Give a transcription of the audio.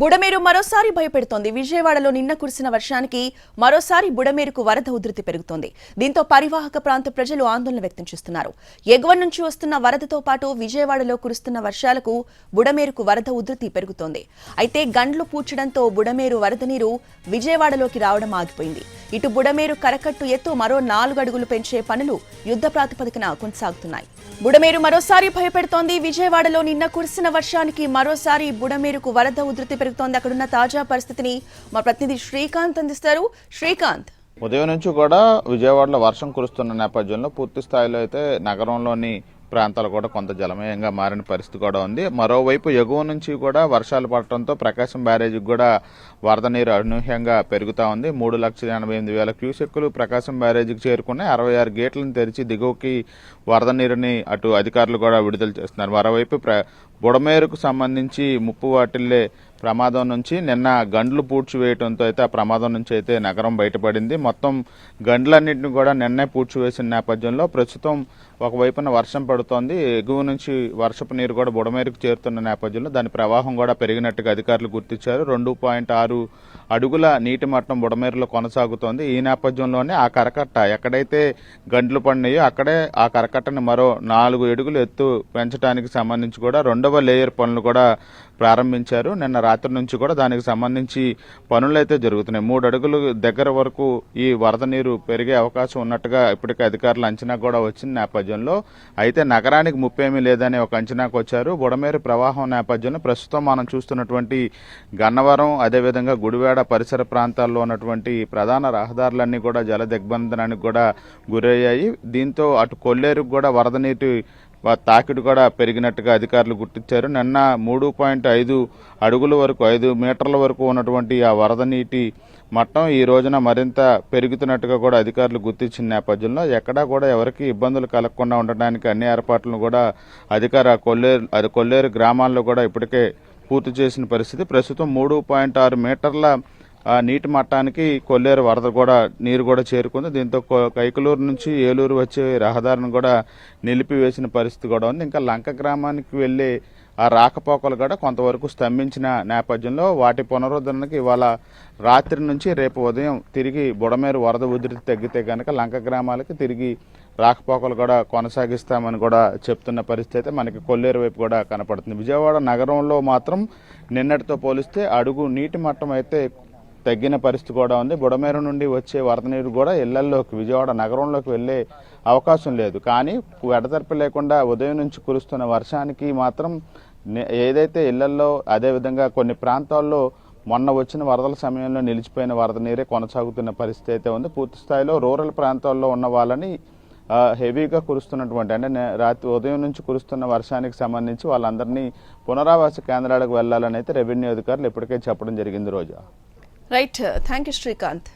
బుడమేరు మరోసారి భయపెడుతోంది. విజయవాడలో నిన్న కురిసిన వర్షానికి మరోసారి బుడమేరుకు వరద ఉధృతి పెరుగుతోంది. దీంతో పరివాహక ప్రాంత ప్రజలు ఆందోళన వ్యక్తం చేస్తున్నారు. ఎగువ నుంచి వస్తున్న వరదతో పాటు విజయవాడలో కురుస్తున్న వర్షాలకు బుడమేరుకు వరద ఉధృతి పెరుగుతోంది. అయితే గండ్లు పూడ్చడంతో బుడమేరు వరద నీరు విజయవాడలోకి రావడం ఆగిపోయింది. ఇటు బుడమేరు కరకట్టు ఎత్తు మరో నాలుగు అడుగులు పెంచే పనులు యుద్ధ ప్రాతిపదికన కొనసాగుతున్నాయి. బుడమేరు మరోసారి భయపెడుతోంది. విజయవాడలో నిన్న కురిసిన వర్షానికి మరోసారి బుడమేరుకు వరద ఉధృతి పెరుగుతోంది. అక్కడున్న తాజా పరిస్థితిని మా ప్రతినిధి శ్రీకాంత్ అందిస్తారు. శ్రీకాంత్. ఉదయం నుంచి కూడా విజయవాడలో వర్షం కురుస్తున్న నేపథ్యంలో పూర్తి స్థాయిలో అయితే నగరంలోని ప్రాంతాలు కూడా కొంత జలమయంగా మారిన పరిస్థితి కూడా ఉంది. మరోవైపు ఎగువ నుంచి కూడా వర్షాలు పడటంతో ప్రకాశం బ్యారేజీకి కూడా వరద నీరు అనూహ్యంగా పెరుగుతూ ఉంది. మూడు లక్షల ఎనభై ఎనిమిది వేల క్యూసెక్కులు ప్రకాశం బ్యారేజీకి చేరుకున్నాయి. అరవై ఆరు గేట్లను తెరిచి దిగువకి వరద నీరుని అటు అధికారులు కూడా విడుదల చేస్తున్నారు. మరోవైపు ప్ర బుడమేరుకు సంబంధించి ముప్పు వాటిల్లే ప్రమాదం నుంచి నిన్న గండ్లు పూడ్చివేయటంతో అయితే ఆ ప్రమాదం నుంచి అయితే నగరం బయటపడింది. మొత్తం గండ్లన్నింటిని కూడా నిన్నే పూడ్చివేసిన నేపథ్యంలో ప్రస్తుతం ఒకవైపున వర్షం పడుతోంది. ఎగువ నుంచి వర్షపు నీరు కూడా బుడమేరుకు చేరుతున్న నేపథ్యంలో దాని ప్రవాహం కూడా పెరిగినట్టుగా అధికారులు గుర్తించారు. రెండు పాయింట్ ఆరు అడుగుల నీటి మట్టం బుడమేరులో కొనసాగుతోంది. ఈ నేపథ్యంలోనే ఆ కరకట్ట ఎక్కడైతే గండ్లు పడినాయో అక్కడే ఆ కరకట్టని మరో నాలుగు అడుగులు ఎత్తు పెంచడానికి సంబంధించి కూడా రెండు రెండవ లేయర్ పనులు కూడా ప్రారంభించారు. నిన్న రాత్రి నుంచి కూడా దానికి సంబంధించి పనులు అయితే జరుగుతున్నాయి. మూడు అడుగులు దగ్గర వరకు ఈ వరద నీరు పెరిగే అవకాశం ఉన్నట్టుగా ఇప్పటికే అధికారుల అంచనా కూడా వచ్చిన నేపథ్యంలో అయితే నగరానికి ముప్పేమీ లేదని ఒక అంచనాకు వచ్చారు. బుడమేరు ప్రవాహం నేపథ్యంలో ప్రస్తుతం మనం చూస్తున్నటువంటి గన్నవరం అదేవిధంగా గుడివాడ పరిసర ప్రాంతాల్లో ఉన్నటువంటి ప్రధాన రహదారులన్నీ కూడా జల దిగ్బంధనానికి కూడా గురయ్యాయి. దీంతో అటు కొల్లేరుకు కూడా వరద నీటి తాకిడి కూడా పెరిగినట్టుగా అధికారులు గుర్తించారు. నిన్న మూడు పాయింట్ ఐదు అడుగుల వరకు ఐదు మీటర్ల వరకు ఉన్నటువంటి ఆ వరద నీటి మట్టం ఈ రోజున మరింత పెరుగుతున్నట్టుగా కూడా అధికారులు గుర్తించిన నేపథ్యంలో ఎక్కడా కూడా ఎవరికి ఇబ్బందులు కలగకుండా ఉండడానికి అన్ని ఏర్పాట్లను కూడా అధికార కొల్లేరు అది కొల్లేరు గ్రామాల్లో కూడా ఇప్పటికే పూర్తి చేసిన పరిస్థితి. ప్రస్తుతం మూడు పాయింట్ ఆరు మీటర్ల నీటి మట్టానికి కొల్లేరు వరద కూడా నీరు కూడా చేరుకుంది. దీంతో కైకలూరు నుంచి ఏలూరు వచ్చే రహదారిని కూడా నిలిపివేసిన పరిస్థితి కూడా ఉంది. ఇంకా లంక గ్రామానికి వెళ్ళే ఆ రాకపోకలు కూడా కొంతవరకు స్తంభించిన నేపథ్యంలో వాటి పునరుద్ధరణకి ఇవాళ రాత్రి నుంచి రేపు ఉదయం తిరిగి బుడమేరు వరద ఉధృతి తగ్గితే కనుక లంక గ్రామాలకి తిరిగి రాకపోకలు కూడా కొనసాగిస్తామని కూడా చెప్తున్న పరిస్థితి అయితే మనకి కొల్లేరు వైపు కూడా కనపడుతుంది. విజయవాడ నగరంలో మాత్రం నిన్నటితో పోలిస్తే అడుగు నీటి మట్టం అయితే తగ్గిన పరిస్థితి కూడా ఉంది. బుడమేరు నుండి వచ్చే వరద నీరు కూడా ఇళ్ళల్లోకి విజయవాడ నగరంలోకి వెళ్ళే అవకాశం లేదు. కానీ ఎడతెరపి లేకుండా ఉదయం నుంచి కురుస్తున్న వర్షానికి మాత్రం ఏదైతే ఇళ్ళల్లో అదేవిధంగా కొన్ని ప్రాంతాల్లో మొన్న వచ్చిన వరదల సమయంలో నిలిచిపోయిన వరద నీరే కొనసాగుతున్న పరిస్థితి అయితే ఉంది. పూర్తి స్థాయిలో రూరల్ ప్రాంతాల్లో ఉన్న వాళ్ళని హెవీగా కురుస్తున్నటువంటి అంటే నే- రాత్రి ఉదయం నుంచి కురుస్తున్న వర్షానికి సంబంధించి వాళ్ళందరినీ పునరావాస కేంద్రాలకు వెళ్ళాలని అయితే రెవెన్యూ అధికారులు ఇప్పటికే చెప్పడం జరిగింది రోజా. Right, uh, thank you, Srikanth.